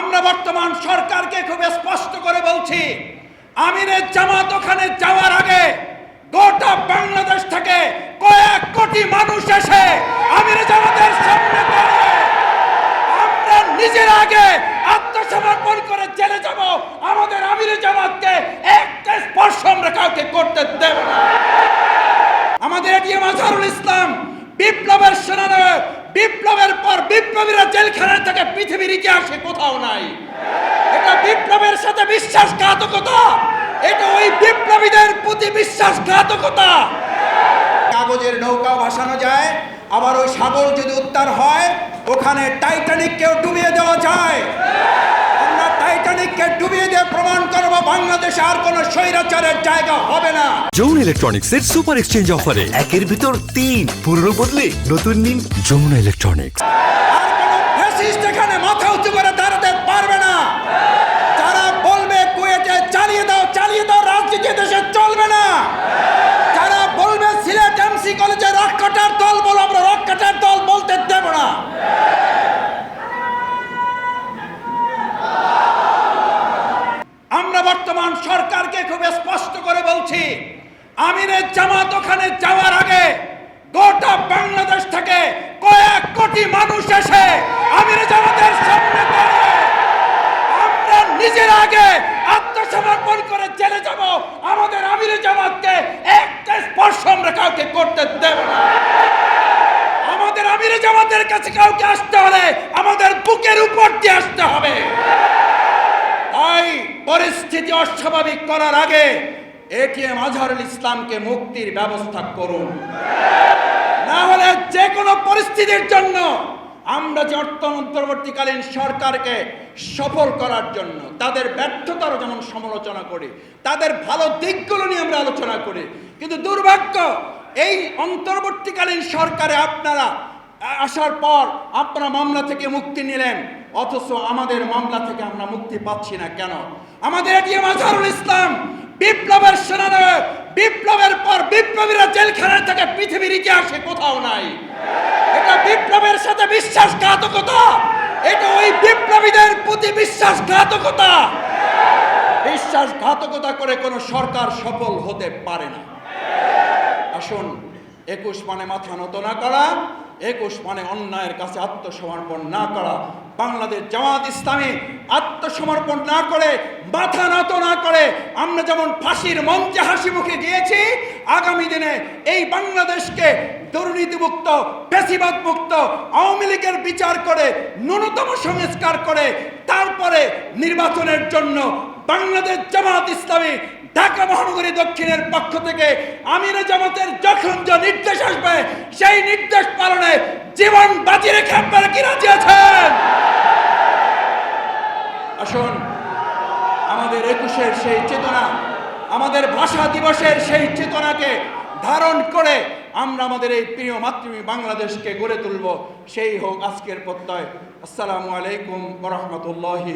আমরা বর্তমান সরকারকে খুব স্পষ্ট করে বলছি আমিরের জামাত ওখানে যাওয়ার আগে গোটা বাংলাদেশ থেকে কয়েক কোটি মানুষ এসে আমিরের জামাতের সামনে দাঁড়িয়ে আমরা নিজের আগে আত্মসমর্পণ করে জেলে যাব। আমাদের আমিরের জামাতকে একটা স্পর্শ আমরা কাউকে করতে দেব না। আমাদের এটিএম আজহারুল ইসলাম বিপ্লবের সেনানায়ক বিপ্লবীরা জেলখানায় থেকে পৃথিবীর ইতিহাসে কোথাও নাই। এটা বিপ্লবের সাথে বিশ্বাসঘাতকতা। এটা ওই বিপ্লবীদের প্রতি বিশ্বাসঘাতকতা। কাগজের নৌকা ভাসানো যায়, আবার ওই সাগর যদি উত্তার হয়, ওখানে টাইটানিককেও ডুবিয়ে দেওয়া যায়। ডুবিয়ে প্রমাণ করব বাংলাদেশে আর কোনো স্বৈরাচারের জায়গা হবে না। যৌন ইলেকট্রনিক্সের সুপার এক্সচেঞ্জ অফারে একের ভিতর তিন পুরনো বদলে নতুন নিন যমুনা ইলেকট্রনিক্স। আর কোনো ফ্যাসিস্ট এখানে মাথা বলছি আমিরের জামাত ওখানে যাওয়ার আগে গোটা বাংলাদেশ থেকে কয়েক কোটি মানুষ এসে আমিরের জামাতের সামনে আমরা নিজের আগে আত্মসমর্পণ করে জেলে যাব। আমাদের আমিরের জামাতকে একটা স্পর্শ আমরা কাউকে করতে দেব না। আমাদের আমিরে জামাতের কাছে কাউকে আসতে হলে আমাদের বুকের উপর দিয়ে আসতে হবে। তাই পরিস্থিতি অস্বাভাবিক করার আগে এটিএম আজহারুল ইসলামকে মুক্তির ব্যবস্থা করুন। না হলে যে কোনো পরিস্থিতির জন্য আমরা যে অর্থ সরকারকে সফল করার জন্য, তাদের ব্যর্থতারও যেমন সমালোচনা করি, তাদের ভালো দিকগুলো নিয়ে আমরা আলোচনা করি, কিন্তু দুর্ভাগ্য এই অন্তর্বর্তীকালীন সরকারে আপনারা আসার পর আপনারা মামলা থেকে মুক্তি নিলেন, অথচ আমাদের মামলা থেকে আমরা মুক্তি পাচ্ছি না কেন? আমাদের এটিএম আজহারুল ইসলাম বিপ্লবের সেনানায়ক, বিপ্লবের পর বিপ্লবীরা জেলখানায় থেকে পৃথিবীর ইতিহাসে কোথাও নাই। এটা বিপ্লবের সাথে বিশ্বাসঘাতকতা। এটা ওই বিপ্লবীদের প্রতি বিশ্বাসঘাতকতা। বিশ্বাসঘাতকতা করে কোনো সরকার সফল হতে পারে না। আসুন, একুশ মানে মাথা নত না করা। একুশ মানে অন্যায়ের কাছে আত্মসমর্পণ না করা, বাংলাদেশ জামাত ইসলামী আত্মসমর্পণ না করে, মাথা নত না করে, আমরা যেমন ফাঁসির মঞ্চে হাসি মুখে গিয়েছি, আগামী দিনে এই বাংলাদেশকে দুর্নীতিমুক্ত বেশিবাদ মুক্ত আওয়ামী লীগের বিচার করে, ন্যূনতম সংস্কার করে, তারপরে নির্বাচনের জন্য বাংলাদেশ জামাত ইসলামী ঢাকা মহানগরী দক্ষিণের পক্ষ থেকে আমিরে জামাতের যখন যা নির্দেশ আসবে, সেই নির্দেশ পালনে জীবন বাজি রেখে আপনারা কি রাজি আছেন? আসুন, আমাদের একুশের সেই চেতনা, আমাদের ভাষা দিবসের সেই চেতনাকে ধারণ করে আমরা আমাদের এই প্রিয় মাতৃভূমি বাংলাদেশকে গড়ে তুলব। সেই হোক আজকের প্রত্যয়। আসসালামু আলাইকুম রহমতুল্লাহি